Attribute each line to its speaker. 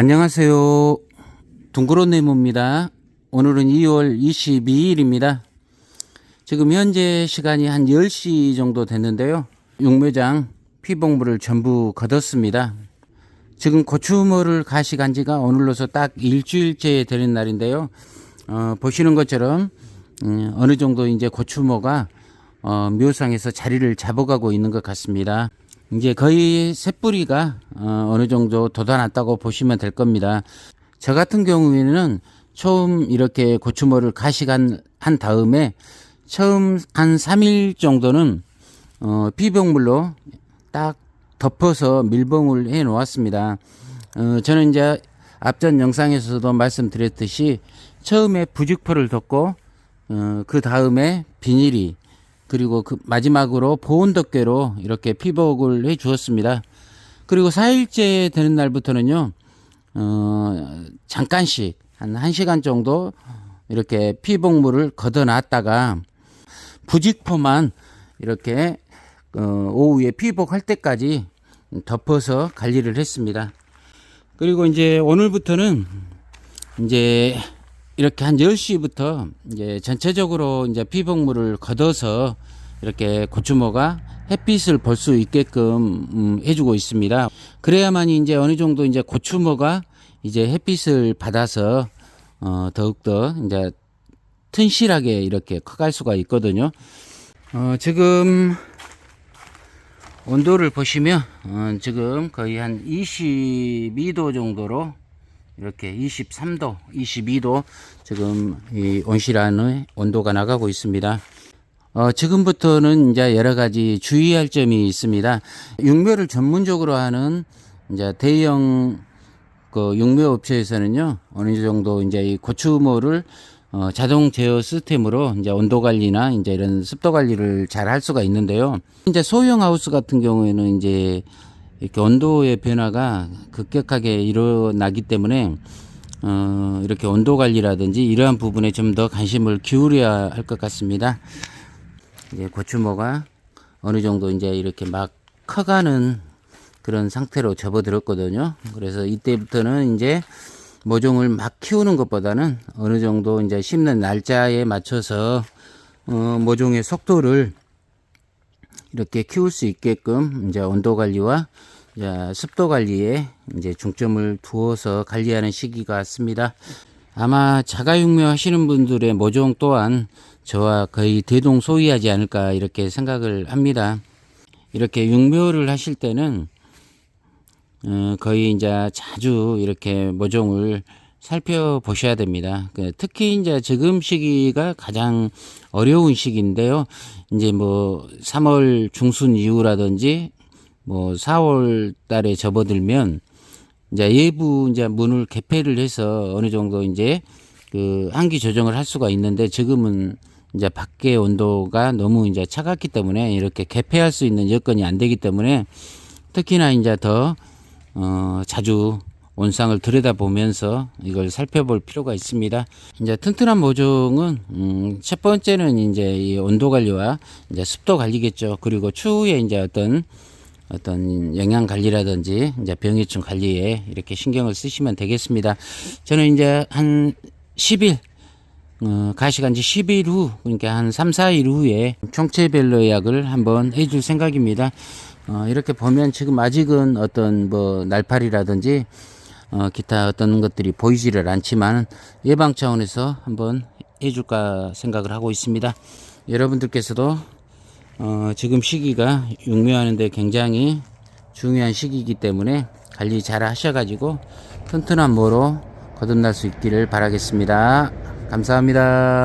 Speaker 1: 안녕하세요. 둥그런 네모입니다. 오늘은 2월 22일입니다. 지금 현재 시간이 한 10시 정도 됐는데요. 육묘장 피복물을 전부 걷었습니다. 지금 고추모를 가시간 지가 오늘로서 딱 일주일째 되는 날인데요. 어, 보시는 것처럼 음, 어느 정도 이제 고추모가 어, 묘상에서 자리를 잡아가고 있는 것 같습니다. 이제 거의 새뿌리가 어, 어느 정도 돋아났다고 보시면 될 겁니다. 저 같은 경우에는 처음 이렇게 고추모를 가시간 한 다음에 처음 한 3일 정도는 어, 피병물로 딱 덮어서 밀봉을 해 놓았습니다. 어, 저는 이제 앞전 영상에서도 말씀드렸듯이 처음에 부직포를 덮고 어, 그 다음에 비닐이 그리고 그 마지막으로 보온 덮개로 이렇게 피복을 해 주었습니다. 그리고 4일째 되는 날부터는요, 어, 잠깐씩 한 1시간 정도 이렇게 피복물을 걷어놨다가 부직포만 이렇게 어, 오후에 피복할 때까지 덮어서 관리를 했습니다. 그리고 이제 오늘부터는 이제 이렇게 한 10시부터 이제 전체적으로 이제 피복물을 걷어서 이렇게 고추모가 햇빛을 볼 수 있게끔 음, 해주고 있습니다. 그래야만 이제 어느 정도 이제 고추모가 이제 햇빛을 받아서 어, 더욱더 이제 튼실하게 이렇게 커갈 수가 있거든요. 어, 지금 온도를 보시면 어, 지금 거의 한 22도 정도로 이렇게 23도, 22도 지금 이 온실안의 온도가 나가고 있습니다. 어, 지금부터는 이제 여러 가지 주의할 점이 있습니다. 육묘를 전문적으로 하는 이제 대형 그 육묘 업체에서는요 어느 정도 이제 이 고추모를 어, 자동 제어 시스템으로 이제 온도 관리나 이제 이런 습도 관리를 잘 할 수가 있는데요. 이제 소형 하우스 같은 경우에는 이제 이렇게 온도의 변화가 급격하게 일어나기 때문에 어, 이렇게 온도 관리라든지 이러한 부분에 좀 더 관심을 기울여야 할 것 같습니다. 이제 고추모가 어느 정도 이제 이렇게 막 커가는 그런 상태로 접어들었거든요. 그래서 이때부터는 이제 모종을 막 키우는 것보다는 어느 정도 이제 심는 날짜에 맞춰서 어, 모종의 속도를 이렇게 키울 수 있게끔 이제 온도 관리와 이제 습도 관리에 이제 중점을 두어서 관리하는 시기가 왔습니다. 아마 자가육묘 하시는 분들의 모종 또한 저와 거의 대동소이하지 않을까 이렇게 생각을 합니다. 이렇게 육묘를 하실 때는 어, 거의 이제 자주 이렇게 모종을 살펴보셔야 됩니다. 그 특히 이제 지금 시기가 가장 어려운 시기인데요. 이제 뭐 3월 중순 이후라든지 뭐 4월 달에 접어들면 이제 예부 이제 문을 개폐를 해서 어느 정도 이제 그 한기 조정을 할 수가 있는데 지금은 이제 밖의 온도가 너무 이제 차갑기 때문에 이렇게 개폐할 수 있는 여건이 안 되기 때문에 특히나 이제 더 어, 자주 온상을 들여다보면서 이걸 살펴볼 필요가 있습니다. 이제 튼튼한 모종은 음, 첫 번째는 이제 이 온도 관리와 이제 습도 관리겠죠. 그리고 추후에 이제 어떤 어떤 영양 관리라든지 이제 병해충 관리에 이렇게 신경을 쓰시면 되겠습니다. 저는 이제 한 10일 어, 가시간 지 10일 후, 그러니까 한 3, 4일 후에 총체별로 약을 한번 해줄 생각입니다. 어, 이렇게 보면 지금 아직은 어떤 뭐 날파리라든지 어, 기타 어떤 것들이 보이지를 않지만 예방 차원에서 한번 해줄까 생각을 하고 있습니다. 여러분들께서도 어, 지금 시기가 육묘하는데 굉장히 중요한 시기이기 때문에 관리 잘 하셔가지고 튼튼한 모로 거듭날 수 있기를 바라겠습니다. 감사합니다.